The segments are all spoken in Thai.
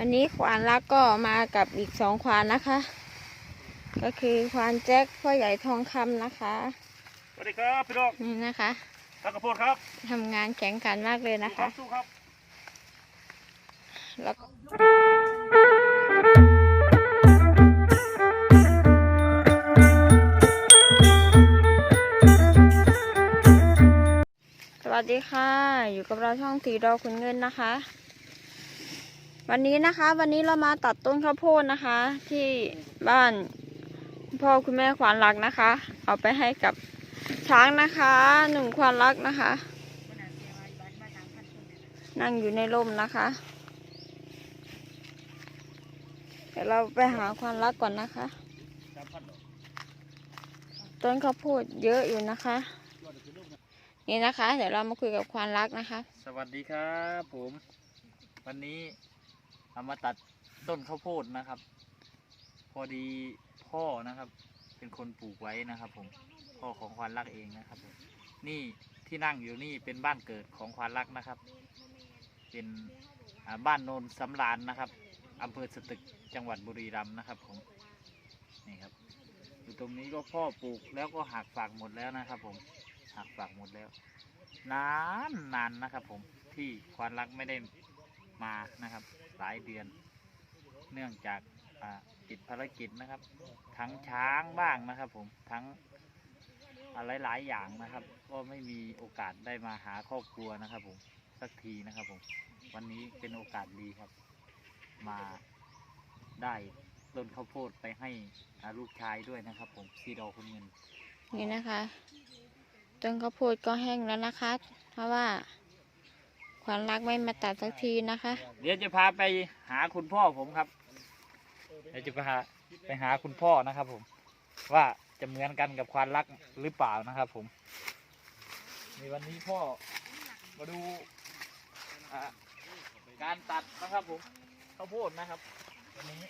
วันนี้ควานรักก็มากับอีกสองควานนะคะ ก็คือควานแจ็คพ่อใหญ่ทองคำนะคะสวัสดีครับพี่น้องนี่นะคะตักกระโพดครับทำงานแข่งขันมากเลยนะสู้ครัคะบสู้ครับแล้วก็สวัสดีค่ะ อยู่กับเราช่องสีดอคุณเงินนะคะ วันนี้นะคะ วันนี้เรามาตัดต้นข้าวโพดนะคะ ที่บ้านพ่อคุณแม่ขวานรักนะคะ เอาไปให้กับช้างนะคะหนึ่งควานรักนะคะ นั่งอยู่ในร่มนะคะเดี๋ยวเราไปหาควานรักก่อนนะคะต้นข้าวโพดเยอะอยู่นะคะ นี่นะคะ เดี๋ยวเรามาคุยกับควานรักนะคะ สวัสดีครับผม วันนี้ เอามาตัดต้นข้าวโพดนะครับ พอดีพ่อนะครับ เป็นคนปลูกไว้นะครับ ผมพ่อของควานรักเองนะครับผมนี่ที่นั่งอยู่นี่เป็นบ้านเกิดของควานรักนะครับ เป็นบ้านโนนสำรานนะครับอำเภอสตึกจังหวัดบุรีรัมย์นะครับผมนี่ครับอยู่ตรงนี้ก็พ่อปลูกแล้วก็หักฝากหมดแล้วนะครับ ผมหักฝากหมดแล้วนานนานนะครับ ผมที่ควานรักไม่ได้ มานะครับ หลายเดือน เนื่องจากอ่าติดภารกิจนะครับ ทั้งช้างบ้างนะครับผมทั้งอะไรหลายอย่างนะครับ ก็ไม่มีโอกาสได้มาหาครอบครัวนะครับผมสักทีนะครับผมวันนี้เป็นโอกาสดีครับ มาได้ต้นข้าวโพดไปให้ลูกชายด้วยนะครับ ผมซีดอคุณเงินนี่นะคะต้นข้าวโพดก็แห้งแล้วนะคะ เพราะว่า วานรักไม่มาตัดสักทีนะคะ เดี๋ยวจะพาไปหาคุณพ่อผมครับ เดี๋ยวจะไปหาไปหาคุณพ่อนะครับ ผม ว่าจะเหมือนกันกับควานรักหรือเปล่านะครับ ผมในวันนี้พ่อมาดูอ่าการตัดนะครับผมข้าวโพดนะครับวันนี้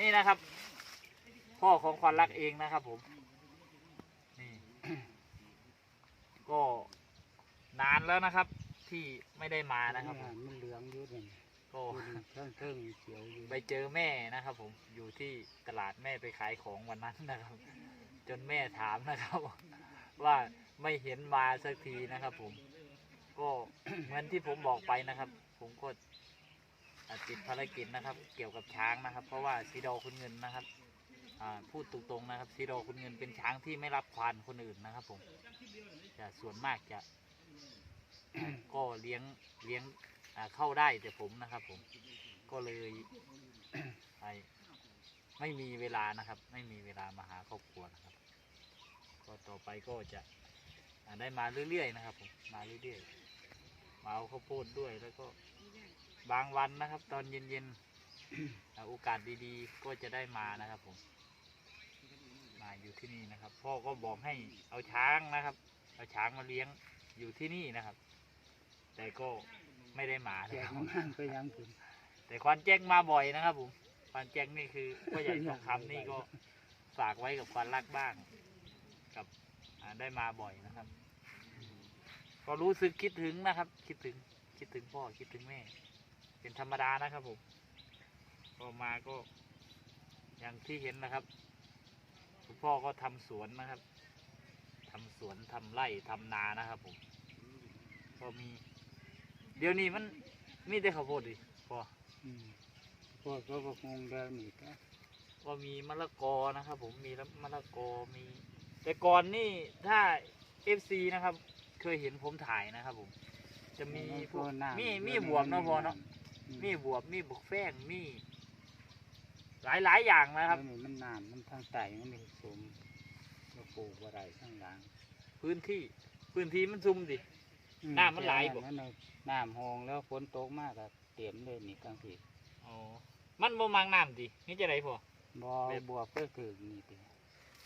นี่นะครับ พ่อของควานรักเองนะครับ ผมนี่ ก็นานแล้วนะครับ ที่ไม่ได้มานะครับผมมันเหลืองอยู่เนี่ยก็เครื่องเครื่องเขียวอยู่ไปเจอแม่นะครับ ผมอยู่ที่ตลาดแม่ไปขายของวันนั้นนะครับ จนแม่ถามนะครับ ว่าไม่เห็นมาสักทีนะครับ ผม ก็เหมือนที่ผมบอกไปนะครับ ผมก็อ่าติดภารกิจนะครับ เกี่ยวกับช้างนะครับ เพราะว่าซีดอคุณเงินนะครับอ่าพูดตรงๆนะครับซีดอคุณเงินเป็นช้างที่ไม่รับควานคนอื่นนะครับ ผมจะส่วนมากจะ ก็เลี้ยงเลี้ยงเข้าได้แต่ผมนะครับ ผมก็เลยไปไม่มีเวลานะครับ ไม่มีเวลามาหาครอบครัวนะครับ ก็ต่อไปก็จะได้มาเรื่อยๆนะครับ ผมมาเรื่อยๆมาเอาข้าวโพดด้วยแล้วก็บางวันนะครับ ตอนเย็นๆโอกาสดีๆ ก็จะได้มานะครับ ผม มาอยู่ที่นี่นะครับ พ่อก็บอกให้เอาช้างนะครับ เอาช้างมาเลี้ยงอยู่ที่นี่นะครับ แต่ก็ไม่ได้มาแจนะกครับมันก็ยังถึงแต่ควานแจ้งมาบ่อยนะครับผมควานแจ้งนี่คือพ่อใหญ่ทองคำนี่ก็ฝากไว้กับควานรักบ้างกับอ่าได้มาบ่อยนะครับ ก็รู้สึกคิดถึงนะครับ คิดถึงคิดถึงพ่อคิดถึงแม่ เป็นธรรมดานะครับผมพอมาก็ อย่างที่เห็นนะครับคุณพ่อก็ทำสวนนะครับทำสวนทำไร่ทำนานะครับผม ก็มี เดี๋ยวนี้มันมีแต่ข้าวโพดดิพออืมพวกก็ก็คงเดินอีกนะก็มีมะละกอนะครับ ผมมีมะละกอมี แต่ก่อนนี่ถ้าเอฟซีนะครับ เคยเห็นผมถ่ายนะครับ ผม จะมีพวกมีมีบวบเนาะพอเนาะมีบวบมีบุกแฟ้งมี หลายหลายๆอย่างนะครับแล้วนี่มันน้ำมันทางไต่มันมีสมก็ปลูกอะไรข้างหลังพื้นที่พื้นที่มันซุ่มดิอื น้ำมันไหลบ่นั่นน่ะน้ำหองแล้วฝนตกมากอะเตรียมเลยนี่ทั้งทีอ๋อ มันบ่มังน้ำดินี่จะไรพอ บ่แบบ บวกก็คือนี่ติ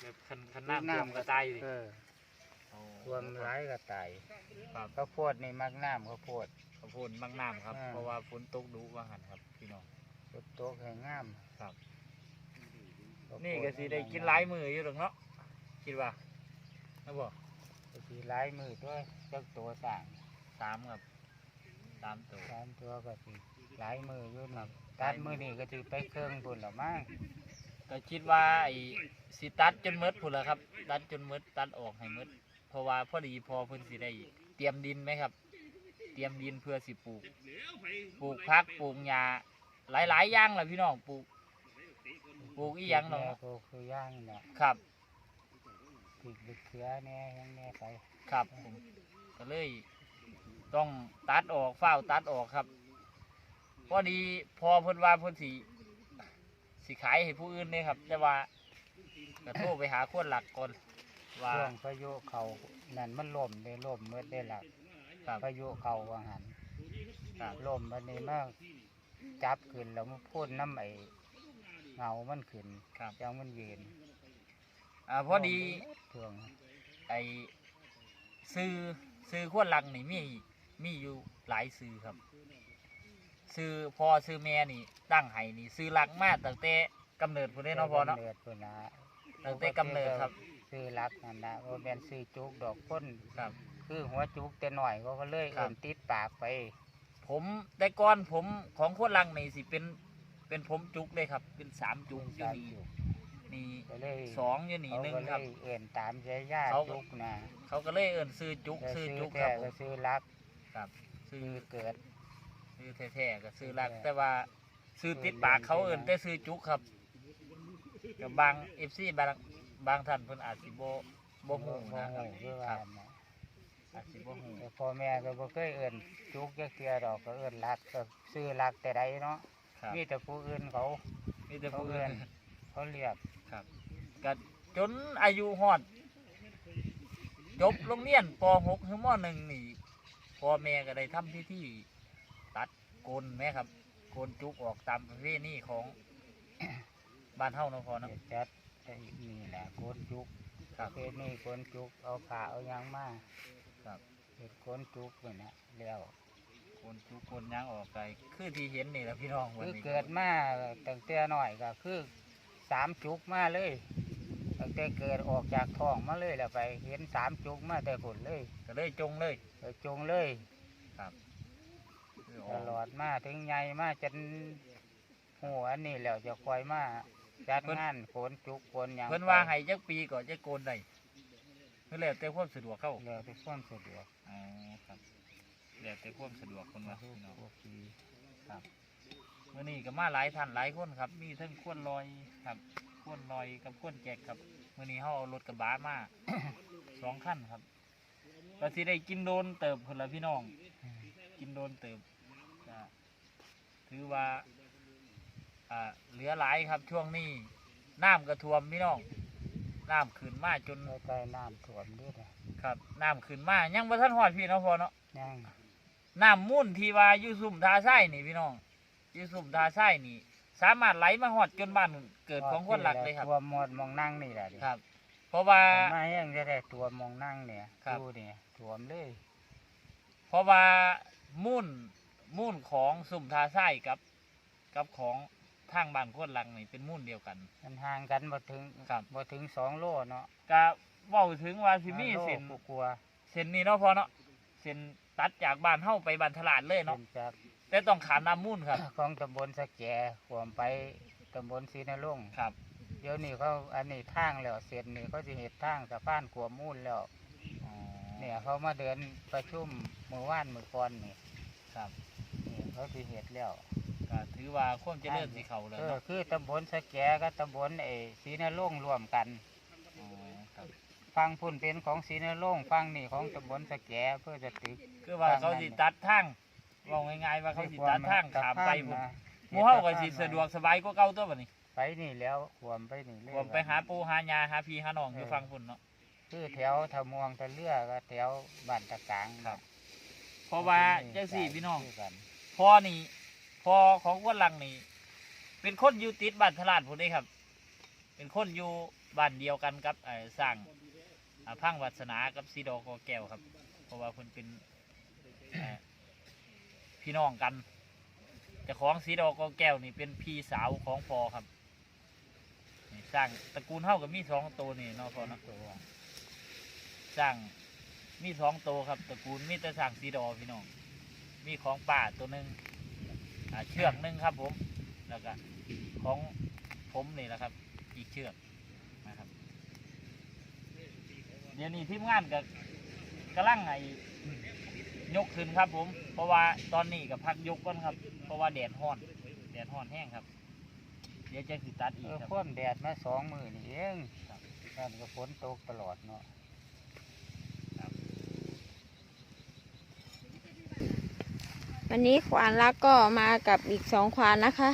แบบคันคันน้ำท่วมก็ตายดิเอออ๋อท่วมร้ายก็ตายครับข้าวโพดนี่มักน้ำข้าวโพดข้าวโพดมังน้ำครับ อ่า เพราะว่าฝนตกดุว่าหันครับพี่น้อง ฝนตกแห้งงามครับ ข้าวโพนี่ก็สิได้กินหลายมืออยู่หรอกเนาะคิดว่านะบ่ ก็สิหลายมือด้วยจักตัวต่างสามครับสามตัวสามตัวก็สิหลายมืออยู่นะตัดมือนี่ก็สิไปเครื่องพุ่นหรอมั้งก็คิดว่าไอ้สิตัดจนหมดพุ่นละครับ ตัดจนหมดตัดออกให้หมดเพราะว่าพอดีพอเพิ่นสิได้เตรียมดินไหมครับ เตรียมดินเพื่อสิปลูก ปลูกพักปลูกหญ้าหลายๆอย่างแหละพี่น้องปลูก ปลูกอีหยังเนาะปลูกคือย่างเนี่ยครับ พริกลึกเขือแหน่หยังแหน่ไปครับผมก็เลย ต้องตัดออกเฝ้าวตัดออกครับพอดีพอเพิ่นว่าเพิ่นสิสิขายให้ผู้อื่นเนี่ยครับ แต่ว่าก็โทรไปหาคนหลักก่อนว่าช่วงพายุเขานั่นมันล่มได้ล่มเมื่อได้หลักครับพายุเขาว่าหันครับล่มมันนี่มาจับขึ้นแล้วมันพ่นน้ำไอเงามันขึ้นครับจังมันยืน อ่าพอดีช่วงไอซื้อซื้อคนหลักนี่มีมีอยู่หลายซื้อครับ ซื้อพอซื้อแม่นี่ ตั้งให้นี่ ซื้อหลักมากตั้งแต่กำเนิดพุ่นได้เนาะพอเนาะกำเนิดพุ่นนะตั้งแต่กำเนิดครับ ซื้อรักนั่นนะว่าเป็นซื้อจุกดอกพ้นครับ คือหัวจุกแต่หน่อยเขาก็เลยครัเอิ่บ นติดปากไปผมแต่ก่อนผมของคนหลังนี่สิเป็นเป็นผมจุกเลยครับ เป็นสามจุกอยู่สามนี่จุก นี่ก็เลยสองอยู่นี่เขาหนึ่งก็เลครับยเอิ่นตามใจญาติเขาจุกนะเขาก็เลยเอินซื้อจุกแต่ซื้อซื้อจุกคแท้รับผก็มซื้อรักครับ ซื้อซื้อเกิด ซื้อแท้ๆก็ซื้อหลักแท้ๆแต่ว่าซื้อติดปากเขาเอินแต่ซื้อจุกครับกับบางเอฟซีบางบางท่านเพิ่นอาจสิบ่บ่ฮู้บ่นะครับฮู้คือคว่ารับนะอาจสิบ่ฮู้แต่พ่อแม่ก็บ่เคยเอิ่นจุกจักเทื่อดอกก็เอิ่นรักก็ซื้อรักแต่ใดเนาะครับมีแต่ผู้อื่นเขา มีแต่เขาผู้เอิ่อื่นน เขาเรียกครับ ก็จนอายุฮอด จบโรงเรียนป .6 ถึงม .1 นี่พ่อแม่ก็ได้ทำพิธีตัดโกนแม่ครับ โกนจุกออกตามประเพณีของ บ้านเฮาเนาะพ่อเนาะเฮ็ดจัดไอ้นี่แหละโกนจุกครับ เพศนี่โกนจุกเอาผ้าเอาหยังมาครับ เฮ็ดโกนจุกนี่นะแล้วโกนจุกโกนหยางออกไปคือที่เห็นนี่แหละพี่น้องวันคือนี้ เกิดมาตั้งแต่น้อยก็คือ สามจุกมาเลยตั้งแต่เกิดออกจากท้องมาเลยแล้วไป เห็นสามจุกมาแต่ผลเลยก็เลยจงเลยไปจงเลยคือตออกลอดมาถึงใหญ่มาจนหัวอันนี้แล้วจะคอยมาจัดงานโขนจุกโขนหยังเพิ่นว่าให้จักปีก่อนจะโกนได้เพื่อแล้วแต่ความสะดวกเข้าแล้วทุกคนสะดวกอ๋อครับแล้วแต่ความสะดวกคนว่าพี่น้องโอเค มื่อนี้ก็มาหลายท่านหลายคนครับ มีทั้งขวนลอยครับขวนลอยกับขวนแจกครับมื่อนี้เขาเอารถกระบะมา สองขั้นครับก็สิได้กินโดนเติบคนละพี่น้อง กินโดนเติบก็ถือว่าอ่าเหลือหลายครับช่วงนี้น้ำกระท่วมพี่น้องน้ำขึ้นมาจนไม่ใกล้น้ำท่วมด้วยนะครับน้ำขึ้นมายังบ่ทันหอดพี่เนาะพอเนาะยังน้ำมุ่นที่ว่าอยู่ซุ่มทาไส้นี่พี่น้อง อยู่ซุ่มทาไส้นี่ สามารถไหลมาหอดจนบ้านเกิดของคนหลักเลยครับ ตัวหมดมองนั่งนี่แหละดิครับ เพราะว่า มาแห้งจะได้ตัวมองนั่งเนี่ยครับ ดูเนี่ยท่วมเลย เพราะว่ามุ่นมุ่นของซุ่มทาไส้กับ กับของทางบ้านคนหลักนี่เป็นมุ่นเดียวกัน มันห่างกันบ่ถึงครับ บ่ถึงสองโลเนาะก็เว้าถึงว่าสิมีห้าโลเส้นกลัวเส้นนี้เนาะพอเนาะเส้นตัดจากบ้านเฮาไปบ้านตลาดเลยๆเนาะ เป็นจาก แต่ต้องขามน้ำมุ่นครับ ของตำบลสะแกขวมไปตำบลศรีนรงค์ครับ เดี๋ยวนี้เขาอันนี้ทางแล้วเสร็จนี่เขาจะเห็ดทางสะพานขวมมูลแล้วอ๋อเนี่ยเขามาเดินประชุมเมื่อวานเมื่อก่อนนี่ครับนี่เขาจะเห็ดแล้วก็ถือว่าความเจริญสิเขาแล้วเออเนาะคือตำบลสะแกกับตำบลไอ้ศรีนรงค์รวมกัน อ๋อครับฟังพุ่นเป็นของศรีนรงค์ฟังนี่ของตำบลสะแกเพื่อจะตึก คือว่าเขาสิตัดทาง ว่าง่ายๆว่าเขาสิตัดทางขามไปพุ่นนะหมู่เฮาก็สิสะดวกสบายกว่าเก่าตัวบัดนี้ไปนี่แล้วขวมไปนี่เลยผมไปหาปูหายาหาพี่หาน้องอยู่ฟังพุ่นเนาะคือแถวทะมวงทะเลือก็แถวบ้านตะกลางครับเพราะว่าจังสี่พี่น้องคือกันพ่อนี่พ่อของคนหลังนี่เป็นคนอยู่ติดบ้านตลาดพุ่นเด้ครับ เป็นคนอยู่บ้านเดียวกันกับเอ่อสร้างอ่าพังวัสนากับซีดอกอแก้วครับ เพราะว่าเพิ่นเป็นเอ่อ พี่น้องกันเจ้าของสีดอกกอแก้วนี่เป็นพี่สาวของพอครับนี่สร้างตระกูลเฮากับมีสองตัวนี่เนาะพอเนาะตัวสร้างมีสองตัวครับตระกูลมีแต่สร้างสีดอพี่น้อง มีของป่าตัวหนึ่งอ่าเชือกหนึ่งครับผมแล้วก็ของผมนี่แหละครับ อีกเชือกนะครับ เดี๋ยวนี้ทีมงานกับกำลังไอ้ ยกขึ้นครับผม เพราะว่าตอนนี้กับพักยกก่อนครับ เพราะว่าแดดห้อนแดดห้อนแห้งครับ เดี๋ยวจะสิตัดอีเอกอครับ พ่นแดดมาสองมือนี่เองครับ นั่นก็ฝนตกตลอดเนาะวันนี้ควานรักก็มากับอีกสองควานนะคะ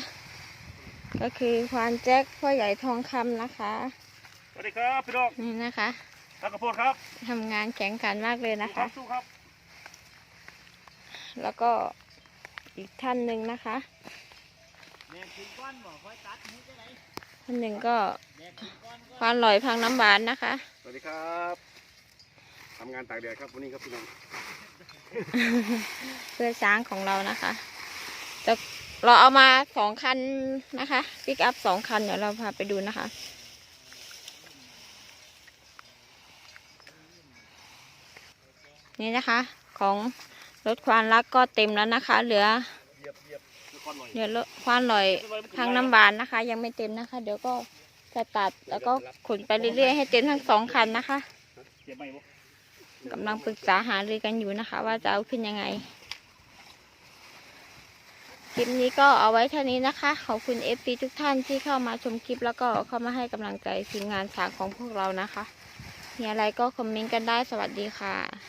ก็คือควานแจ็คพ่อใหญ่ทองคำนะคะสวัสดีครับพี่น้องนี่นะคะนักข้าวโพดครับทำงานแข่งขันมากเลยนะสู้ครัคะ บสู้ครับ แล้วก็อีกท่านหนึ่งนะคะแดดขึ้นก้อนบ่ค่อยตัดนี้จะไหนท่านหนึ่งก็แดดขึ้นก้อนก็ควานลอยพังน้ำบานนะคะ สวัสดีครับทำงานตากแดดครับวันนี้ครับพี่น้องเพื่อช้างของเรานะคะแต่เราเอามาสองคันนะคะปิกอัพสองคันเดี๋ยวเราพาไปดูนะคะนี่นะคะของ รถควานรักก็เต็มแล้วนะคะ เหลือเหยียบเหยียบคือควันหน่อยเหลือรถควานลอยทางน้ำบานนะคะ ยังไม่เต็มนะคะ เดี๋ยวก็จะตัดแล้วก็ขนไปเรื่อยๆให้เต็มทั้งสองคันนะคะเหยียบไหมวะกำลังปรึกษาหารือกันอยู่นะคะ ว่าจะเอาขึ้นยังไงคลิปนี้ก็เอาไว้เท่านี้นะคะ ขอบคุณเอฟซีทุกท่านที่เข้ามาชมคลิปแล้วก็เข้ามาให้กำลังใจทีมงานสางของพวกเรานะคะ มีอะไรก็คอมเมนต์กันได้สวัสดีค่ะ